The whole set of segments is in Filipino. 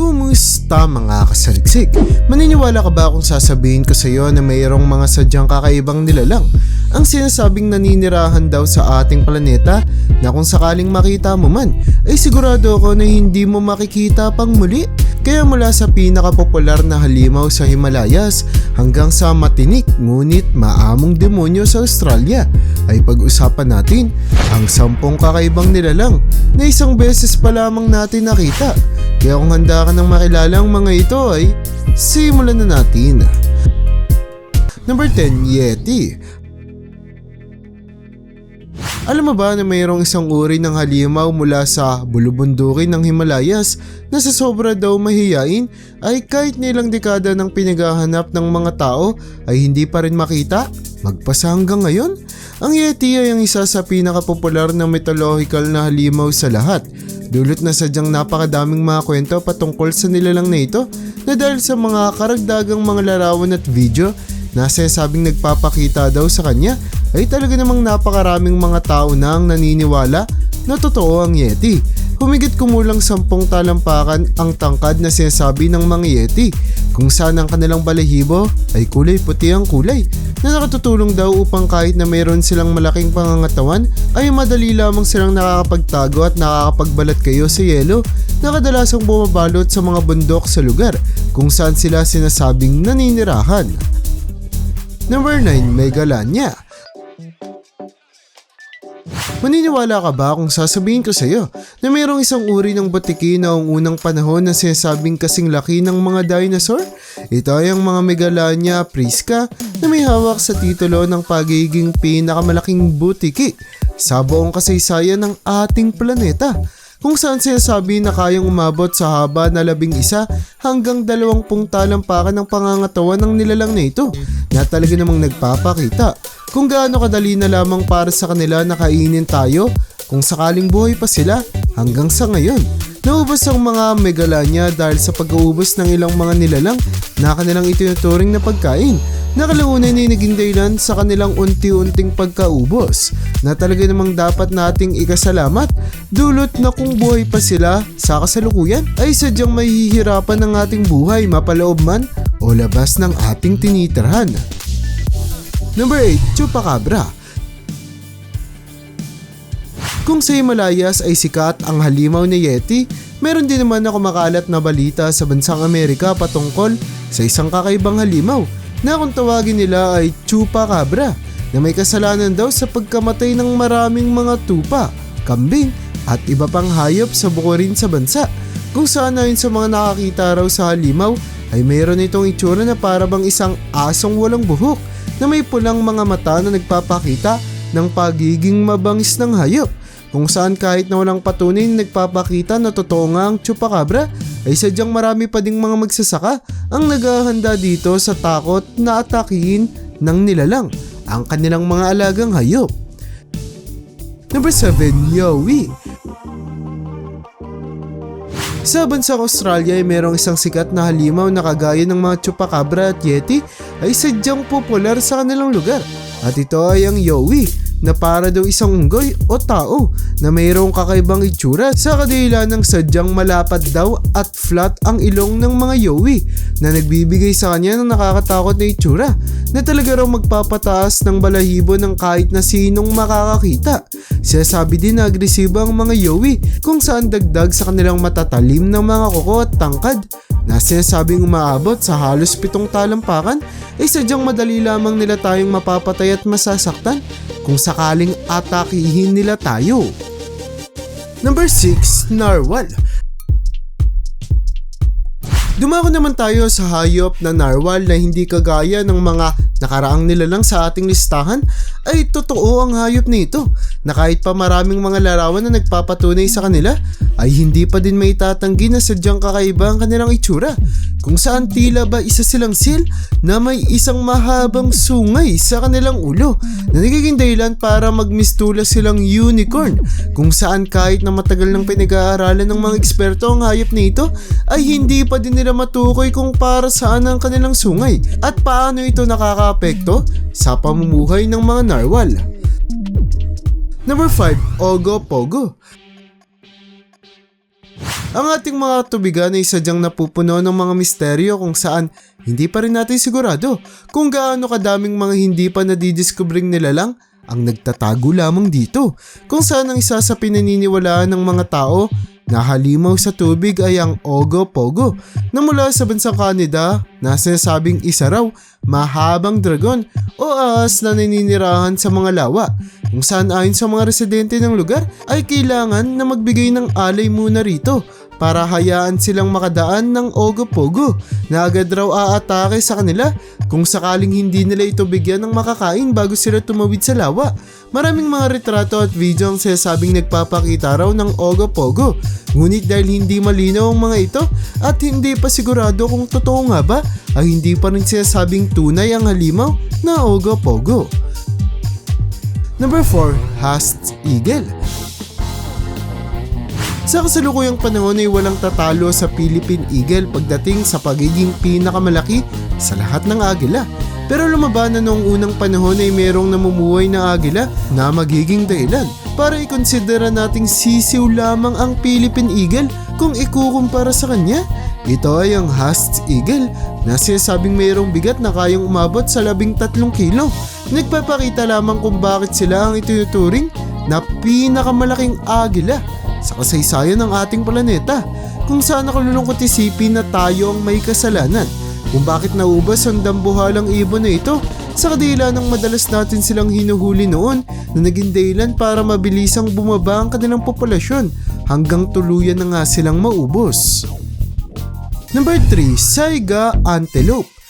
Kumusta mga kasaliksik? Maniniwala ka ba kung sasabihin ko sa iyo na mayroong mga sadyang kakaibang nilalang? Ang sinasabing naninirahan daw sa ating planeta na kung sakaling makita mo man ay sigurado ako na hindi mo makikita pang muli. Kaya mula sa pinakapopular na halimaw sa Himalayas hanggang sa matinik ngunit maamong demonyo sa Australia ay pag-usapan natin ang sampung kakaibang nilalang na isang beses pa lamang natin nakita. Kaya kung handa ka ng makilala ang mga ito ay simulan na natin. Number 10, Yeti. Alam mo ba na mayroong isang uri ng halimaw mula sa bulubundukin ng Himalayas na sa sobra daw mahiyain ay kahit nilang dekada ng pinaghahanap ng mga tao ay hindi pa rin makita? Magpasa hanggang ngayon? Ang Yeti ay ang isa sa pinakapopular na mythological na halimaw sa lahat. Dulot na sadyang napakadaming mga kwento patungkol sa nilalang na ito na dahil sa mga karagdagang mga larawan at video na sabing nagpapakita daw sa kanya ay talaga namang napakaraming mga tao na ang naniniwala na totoo ang Yeti. Humigit kumulang sampung talampakan ang tangkad na sinasabi ng mga Yeti kung saan ang kanilang balahibo ay kulay puti ang kulay na nakatutulong daw upang kahit na mayroon silang malaking pangangatawan ay madali lamang silang nakakapagtago at nakakapagbalat kayo sa yelo na kadalasang bumabalot sa mga bundok sa lugar kung saan sila sinasabing naninirahan. Number 9, Megalania. Maniniwala ka ba kung sasabihin ko sa iyo na mayroong isang uri ng butiki na ang unang panahon na sinasabing kasing laki ng mga dinosaur? Ito ay ang mga Megalania prisca na may hawak sa titulo ng pagiging pinakamalaking butiki sa buong kasaysayan ng ating planeta kung saan sinasabi na kayang umabot sa haba na labing isa hanggang dalawampung talampakan ng pangangatawan ng nilalang na ito na talaga namang nagpapakita kung gaano kadali na lamang para sa kanila na kainin tayo kung sakaling buhay pa sila hanggang sa ngayon. Naubos ang mga megalanya dahil sa pag-uubos ng ilang mga nilalang na kanilang itinuturing na pagkain. Na kalaunan ay naging dahilan sa kanilang unti-unting pagkaubos na talaga namang dapat nating ikasalamat. Dulot na kung buhay pa sila sa kasalukuyan ay sadyang mahihirapan ng ating buhay mapaloob man o labas ng ating tinitirhan. Number 8, Chupacabra kung sa Himalayas ay sikat ang halimaw ni Yeti, meron din naman na kumakalat na balita sa bansang Amerika patungkol sa isang kakaibang halimaw na kung tawagin nila ay Chupacabra na may kasalanan daw sa pagkamatay ng maraming mga tupa, kambing at iba pang hayop sa bukurin sa bansa. Kung saan ayon sa mga nakakita raw sa halimaw ay mayroon itong itsura na para bang isang asong walang buhok na may pulang mga mata na nagpapakita ng pagiging mabangis ng hayop kung saan kahit na walang patunay na nagpapakita na totoo nga ang chupacabra ay sadyang marami pa ding mga magsasaka ang naghahanda dito sa takot na atakihin ng nilalang ang kanilang mga alagang hayop. Number 7, Yowie sa bansang Australia ay merong isang sikat na halimaw na kagaya ng mga chupacabra at yeti ay sadyang popular sa kanilang lugar. At ito ay ang Yowie na para daw isang unggoy o tao na mayroong kakaibang itsura sa kadahilan ng sadyang malapad daw at flat ang ilong ng mga yowie na nagbibigay sa kanya ng nakakatakot na itsura na talaga raw magpapataas ng balahibo ng kahit na sinong makakakita. Sinasabi din na agresibo ang mga yowie kung saan dagdag sa kanilang matatalim ng mga kuko at tangkad na sinasabing umaabot sa halos pitong talampakan ay sadyang madali lamang nila tayong mapapatay at masasaktan kung sakaling atakihin nila tayo. Number 6, Narwhal. Dumako naman tayo sa hayop na narwhal na hindi kagaya ng mga nakaraang nilalang sa ating listahan. Ay totoo ang hayop nito na kahit pa maraming mga larawan na nagpapatunay sa kanila ay hindi pa din may tatanggi na sadyang kakaiba ang kanilang itsura. Kung saan tila ba isa silang seal na may isang mahabang sungay sa kanilang ulo na nagiging dahilan para magmistula silang unicorn. Kung saan kahit na matagal nang pinag-aaralan ng mga eksperto ang hayop nito ay hindi pa din nila matukoy kung para saan ang kanilang sungay at paano ito nakakaapekto sa pamumuhay ng mga narwhal. Number 5, Ogo Pogo. Ang ating mga tubigan ay sadyang napupuno ng mga misteryo kung saan hindi pa rin natin sigurado kung gaano kadaming mga hindi pa nadidiskubring nilalang ang nagtatago lamang dito. Kung saan ang isa sa pinaniniwalaan ng mga tao na halimaw sa tubig ay ang Ogo Pogo na mula sa bansang Canada na sinasabing isa raw mahabang dragon o ahas na naninirahan sa mga lawa kung saan ayon sa mga residente ng lugar ay kailangan na magbigay ng alay muna rito para hayaan silang makadaan ng Ogo-Pogo na agad raw aatake sa kanila kung sakaling hindi nila ito bigyan ng makakain bago sila tumawid sa lawa. Maraming mga retrato at video ang sinasabing nagpapakita raw ng Ogo-Pogo. Ngunit dahil hindi malinaw ang mga ito at hindi pa sigurado kung totoo nga ba ay hindi pa rin sinasabing tunay ang halimaw na Ogo-Pogo. Number 4, Hast Eagle. Sa kasalukuyang panahon ay walang tatalo sa Philippine Eagle pagdating sa pagiging pinakamalaki sa lahat ng agila. Pero lumaban na noong unang panahon ay merong namumuhay na agila na magiging dahilan para ikonsidera nating sisiw lamang ang Philippine Eagle kung ikukumpara sa kanya. Ito ay ang Hast Eagle na sinasabing mayroong bigat na kayang umabot sa labing tatlong kilo. Nagpapakita lamang kung bakit sila ang itinuturing na pinakamalaking agila sa kasaysayan ng ating planeta kung saan nakalulungkot isipin na tayo ang may kasalanan kung bakit naubos ang dambuhalang ibon na ito sa kadila ng madalas natin silang hinuhuli noon na naging dahilan para mabilisang bumaba ang kanilang populasyon hanggang tuluyan na nga silang maubos. Number 3, Saiga Antelope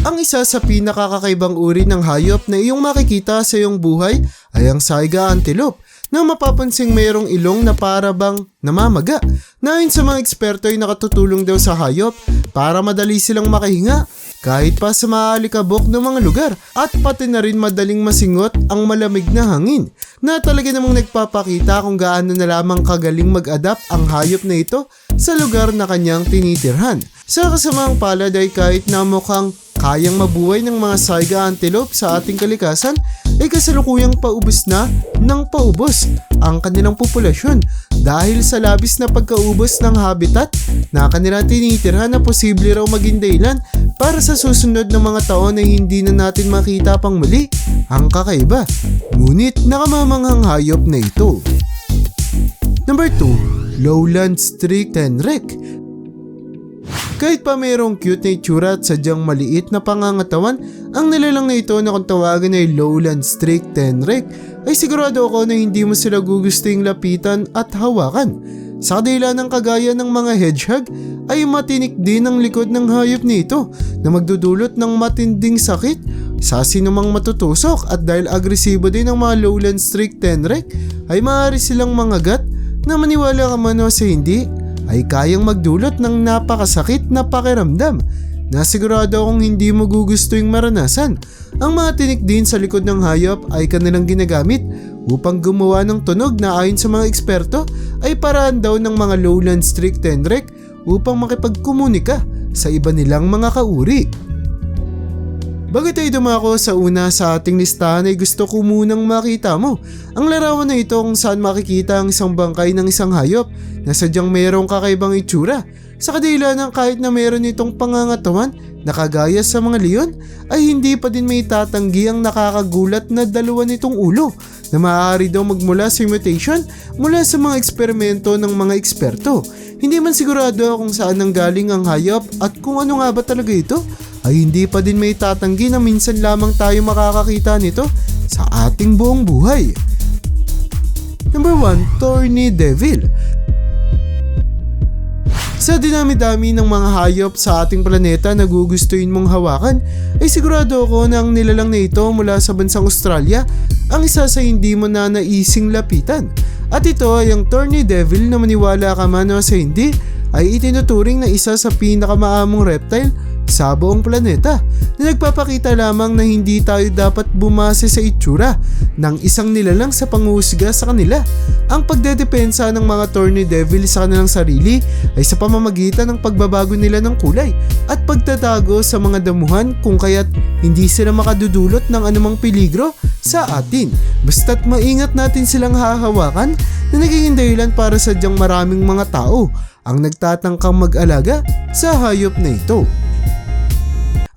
ang isa sa pinakakakaibang uri ng hayop na iyong makikita sa iyong buhay ay ang Saiga Antelope na mapapansing mayroong ilong na para bang namamaga. Na ayon sa mga eksperto ay nakatutulong daw sa hayop para madali silang makahinga kahit pa sa maalikabok ng mga lugar at pati na rin madaling masingot ang malamig na hangin na talaga namang nagpapakita kung gaano na lamang kagaling mag-adapt ang hayop na ito sa lugar na kanyang tinitirhan. Sa kasamaang palad ay kahit na mukhang kayang mabuhay ng mga saiga antelope sa ating kalikasan ay kasalukuyang paubos na ng paubos ang kanilang populasyon dahil sa labis na pagkaubos ng habitat na kanilang tinitirhan na posible raw maging dahilan para sa susunod na mga taon ay hindi na natin makita pang muli ang kakaiba. Ngunit nakamamanghang hayop na ito. Number 2, Lowland Streak Tenrek kahit pa mayroong cute na itsura at sadyang maliit na pangangatawan, ang nilalang na ito na kung tawagan ay Lowland Streak Tenrek ay sigurado ako na hindi mo sila gugusting lapitan at hawakan. Sa kadila ng kagaya ng mga hedgehog ay matinik din ang likod ng hayop nito na magdudulot ng matinding sakit sa sinumang matutusok at dahil agresibo din ang mga lowland streak tenrek ay maaari silang mangagat na maniwala ka man o sa hindi ay kayang magdulot ng napakasakit na pakiramdam na sigurado akong hindi mo gugustuhin maranasan. Ang mga tinik din sa likod ng hayop ay kanilang ginagamit upang gumawa ng tunog na ayon sa mga eksperto ay paraan daw ng mga lowland streak tenrek upang makipagkomunika sa iba nilang mga kauri. Bago tayo dumako sa una sa ating listahan ay gusto ko munang makita mo ang larawan na ito kung saan makikita ang isang bangkay ng isang hayop na sadyang mayroong kakaibang itsura sa kadila ng kahit na mayroon itong pangangatawan na kagaya sa mga leon ay hindi pa din may tatanggi ang nakakagulat na dalawa nitong ulo na maaari daw magmula sa mutation mula sa mga eksperimento ng mga eksperto. Hindi man sigurado kung saan nanggaling ang hayop at kung ano nga ba talaga ito ay hindi pa din may tatanggi na minsan lamang tayo makakakita nito sa ating buong buhay. Number 1, Thorny Devil. Sa dinami-dami ng mga hayop sa ating planeta na gugustuhin mong hawakan, ay sigurado ako na ang nilalang na ito mula sa bansang Australia ang isa sa hindi mo na naising lapitan. At ito ay ang Thorny Devil na maniwala ka man o sa hindi ay itinuturing na isa sa pinakamaamong reptile sa buong planeta na nagpapakita lamang na hindi tayo dapat bumase sa itsura ng isang nilalang sa panguhusga sa kanila. Ang pagdedepensa ng mga Torny Devil sa kanilang sarili ay sa pamamagitan ng pagbabago nila ng kulay at pagtatago sa mga damuhan kung kaya't hindi sila makadudulot ng anumang peligro sa atin. Basta't maingat natin silang hahawakan na nagiging dahilan para sadyang maraming mga tao ang nagtatangkang mag-alaga sa hayop na ito.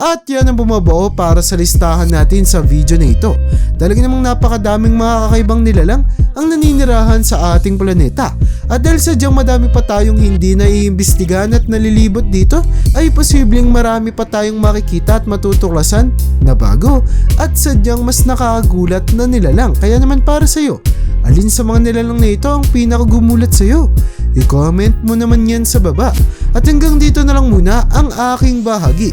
At yan ang bumabuo para sa listahan natin sa video na ito. Talaga namang napakadaming mga kakaibang nilalang ang naninirahan sa ating planeta. At dahil sadyang madami pa tayong hindi na iimbestigahan at nalilibot dito, ay posibleng marami pa tayong makikita at matutuklasan na bago at sadyang mas nakakagulat na nilalang. Kaya naman para sa'yo, alin sa mga nilalang na ito ang pinakagumulat sa'yo? I-comment mo naman yan sa baba. At hanggang dito na lang muna ang aking bahagi.